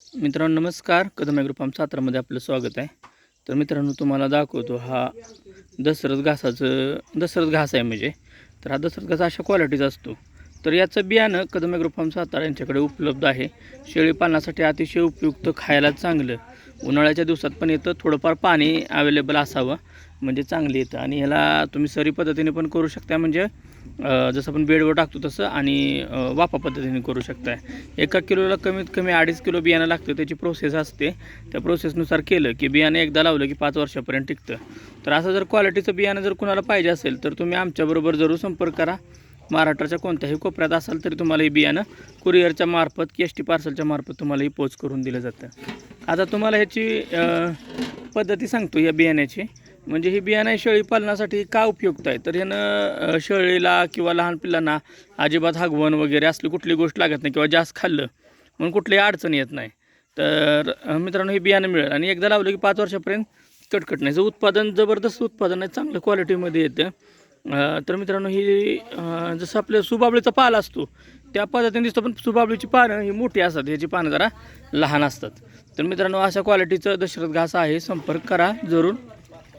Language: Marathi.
मित्रांनो नमस्कार. कदम ॲग्रो फार्म सातारामध्ये आपलं स्वागत आहे. तर मित्रांनो तुम्हाला दाखवतो हा दशरथ घासाचं दशरथ घास आहे म्हणजे. तर हा दशरथ घास अशा क्वालिटीचा असतो. तर याचं बियाणं कदम ॲग्रो फार्म सातारा यांच्याकडे उपलब्ध आहे. शेळी पालनासाठी अतिशय उपयुक्त खायला चांगलं. उन्हाळ्याच्या दिवसात पण येतं थोडंफार पाणी अवेलेबल असावं म्हणजे चांगली येतं आणि ह्याला तुम्ही सरी पद्धतीने पण करू शकता म्हणजे जसं आपण बेडवर टाकतो तसं आणि वाफा पद्धतीने करू शकताय. एका किलोला कमीत कमी अडीच किलो बियाणं लागतं त्याची प्रोसेस असते. त्या प्रोसेसनुसार केलं की बियाणं एकदा लावलं की पाच वर्षापर्यंत टिकतं. तर असं जर क्वालिटीचं बियाणं जर कुणाला पाहिजे असेल तर तुम्ही आमच्याबरोबर जरूर संपर्क करा. महाराष्ट्राच्या कोणत्याही कोपऱ्यात असाल तरी तुम्हाला हे बियाणं कुरिअरच्या मार्फत की एस टी पार्सलच्या मार्फत तुम्हाला ही पोच करून दिलं जातं. आता तुम्हाला ह्याची पद्धती सांगतो या बियाण्याची. म्हणजे ही बियाणं शेळी पालनासाठी का उपयुक्त आहे तर ह्यानं शेळीला किंवा लहान पिल्लांना अजिबात हागवण वगैरे असली कुठली गोष्ट लागत नाही किंवा जास्त खाल्लं म्हणून कुठलीही अडचण येत नाही. तर मित्रांनो हे बियाणं मिळेल. आणि एकदा लावलं की पाच वर्षापर्यंत कटकट नाही. जर उत्पादन जबरदस्त उत्पादन आहे चांगलं क्वालिटीमध्ये येतं. तर मित्रांनो ही जसं आपलं सुबाबळीचा पाल असतो त्या पद्धतीने दिसतो पण सुबाबळीची पानं ही मोठी असतात ह्याची पानं जरा लहान असतात. तर मित्रांनो अशा क्वालिटीचं दशरथ घास आहे संपर्क करा जरूर.